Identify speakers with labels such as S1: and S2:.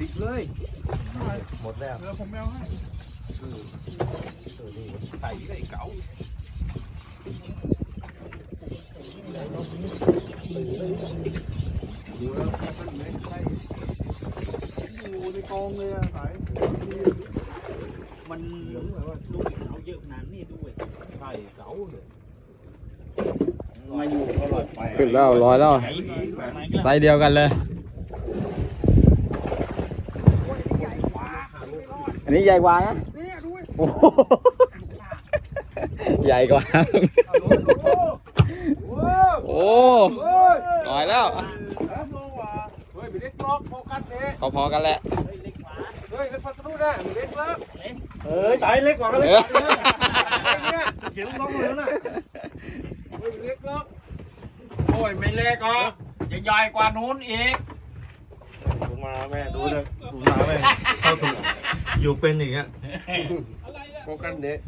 S1: ติดเลย
S2: หมดแล้ว
S3: เดี๋ยวผมไม่เอาให้
S1: ใส่ได้เก๋า
S3: ดูแล้วมันไม่ใช่อยู่ในกองเลยอ่ะสาย
S4: มันลูกเขาเยอะขนาดนี้ด้วย
S1: ใส่เก๋าเลย
S4: มาอยู่ตลอดไป
S5: ขึ้นแล้วร้อยแล้ว
S4: ไหนไหน
S5: ไซส์เดียวกันเลย นนี้ใหญ่กว่านะ
S3: เนี่ยดู
S5: โอ้โหใหญ่กว่า โอ้ร้อยแล้ว
S3: สามโลกว่า
S1: เฮ้ยมีเล็กล็อกโฟกัสเอ๊ะ
S5: พอๆกันแหละ
S4: เฮ้ยเล็กกว่า
S1: เฮ้ยเล็กพัสดุได้มีเล็กล็อก
S4: เล็ก
S2: เอ้ยตายเล็กกว่าก็เล็กกว่าเนี่ย
S1: เนี่ย
S2: เขียนน้องเลยนะ
S1: เฮ้ยเล็กล็อก
S4: โอ้ยไม่เล็กอะจะใหญ่กว่านู้นอีก
S2: ดูมาแม่ดูเลยดูมาแม่เข้าถูก อยู่เป็นอย่างเงี้ย
S1: โฟกัสเอ๊ะ